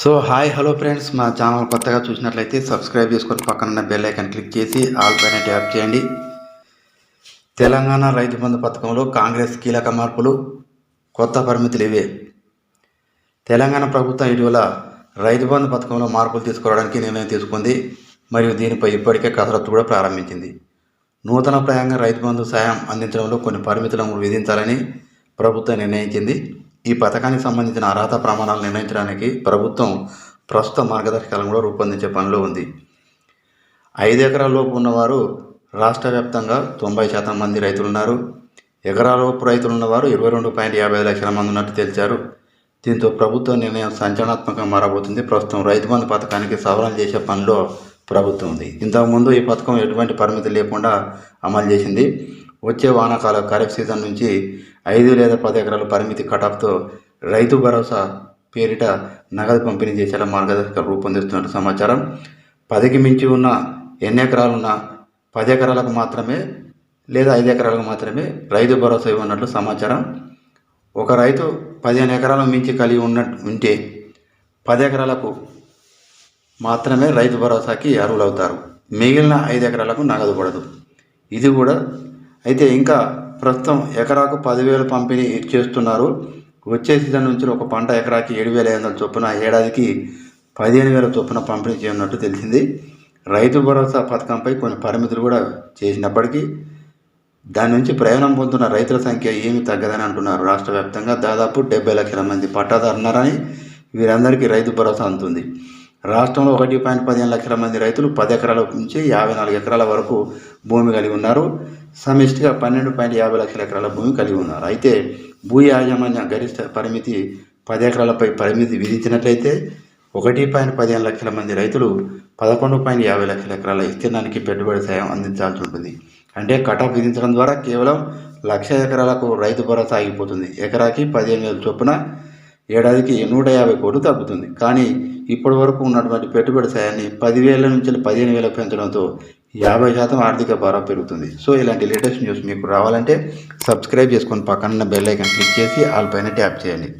So hi hello friends. మా channel కొత్తగా చూసినట్లయితే సబ్స్క్రైబ్ చేసుకొని పక్కనున్న బెల్ ఐకన్ క్లిక్ చేసి ఆల్ పైన ట్యాప్ చేయండి. తెలంగాణ రైతు బంధు పథకంలో కాంగ్రెస్ కీలక మార్పులు కొత్త పరిమితులు ఇవే. తెలంగాణ ప్రభుత్వం ఇటీవల రైతు బంధు పథకంలో మార్పులు తీసుకురావడానికి నిర్ణయం తీసుకుంది మరియు దీనిపై ఇప్పటికే కసరత్తు కూడా ప్రారంభించింది. నూతన ప్రాయంగా రైతు బంధు సాయం అందించడంలో కొన్ని పరిమితులను విధించాలని ప్రభుత్వం నిర్ణయించింది. ఈ పథకానికి సంబంధించిన అర్హత ప్రమాణాలు నిర్ణయించడానికి ప్రభుత్వం ప్రస్తుత మార్గదర్శకాలను కూడా రూపొందించే పనిలో ఉంది. ఐదు ఎకరాలలోపు ఉన్నవారు రాష్ట్ర వ్యాప్తంగా తొంభై శాతం మంది రైతులు ఉన్నారు ఎకరాలలోపు రైతులు ఉన్నవారు ఇరవై రెండు పాయింట్ యాభై లక్షల మంది ఉన్నట్టు తెలిచారు. దీంతో ప్రభుత్వ నిర్ణయం సంచలనాత్మకంగా మారబోతుంది. ప్రస్తుతం రైతు బంధు పథకానికి సవరణ చేసే పనిలో ప్రభుత్వం ఉంది. ఇంతకుముందు ఈ పథకం ఎటువంటి పరిమితి లేకుండా అమలు చేసింది. వచ్చే వానాకాల ఖరీఫ్ సీజన్ నుంచి ఐదు లేదా పది ఎకరాల పరిమితి కటాఫ్తో రైతు భరోసా పేరిట నగదు పంపిణీ చేసేలా మార్గదర్శకాలు రూపొందిస్తున్నట్టు సమాచారం. పదికి మించి ఉన్న ఎన్ని ఎకరాలున్నా పది ఎకరాలకు మాత్రమే లేదా ఐదు ఎకరాలకు మాత్రమే రైతు భరోసా ఇవ్వనట్లు సమాచారం. ఒక రైతు పదిహేను ఎకరాల మించి కలిగి ఉన్న ఉంటే పది ఎకరాలకు మాత్రమే రైతు భరోసాకి అర్హులవుతారు. మిగిలిన ఐదు ఎకరాలకు నగదు పడదు. ఇది కూడా అయితే ఇంకా ప్రస్తుతం ఎకరాకు పదివేలు పంపిణీ చేస్తున్నారు. వచ్చే సీజన్ నుంచి ఒక పంట ఎకరాకి ఏడు వేల ఐదు వందల చొప్పున ఏడాదికి పదిహేను వేల చొప్పున పంపిణీ చేయనున్నట్టు తెలిసింది. రైతు భరోసా పథకంపై కొన్ని పరిమితులు కూడా చేసినప్పటికీ దాని నుంచి ప్రయాణం పొందుతున్న రైతుల సంఖ్య ఏమీ తగ్గదని అంటున్నారు. రాష్ట్ర వ్యాప్తంగా దాదాపు డెబ్బై లక్షల మంది పట్టాదారు ఉన్నారని వీరందరికీ రైతు భరోసా అందుతుంది. రాష్ట్రంలో ఒకటి పాయింట్ పదిహేను లక్షల మంది రైతులు పది ఎకరాల నుంచి యాభై నాలుగు ఎకరాల వరకు భూమి కలిగి ఉన్నారు. సమిష్టిగా పన్నెండు పాయింట్ యాభై లక్షల ఎకరాల భూమి కలిగి ఉన్నారు. అయితే భూ యాజమాన్య గరిష్ట పరిమితి పది ఎకరాలపై పరిమితి విధించినట్లయితే ఒకటి పాయింట్ పదిహేను లక్షల మంది రైతులు పదకొండు పాయింట్ యాభై లక్షల ఎకరాల విస్తీర్ణానికి పెట్టుబడి సాయం అందించాల్సి ఉంటుంది. అంటే కటాఫ్ విధించడం ద్వారా కేవలం లక్ష ఎకరాలకు రైతు భరోసా ఆగిపోతుంది. ఎకరాకి పదిహేను వేల చొప్పున ఏడాదికి నూట యాభై కోట్లు తగ్గుతుంది. కానీ ఇప్పటి వరకు ఉన్నటువంటి పెట్టుబడి సాయాన్ని పదివేల నుంచి పదిహేను వేలకు పెంచడంతో యాభై శాతం ఆర్థిక భారం పెరుగుతుంది. సో ఇలాంటి లేటెస్ట్ న్యూస్ మీకు రావాలంటే సబ్స్క్రైబ్ చేసుకొని పక్కన బెల్ ఐకాన్ క్లిక్ చేసి ఆల్ పైన ట్యాప్ చేయండి.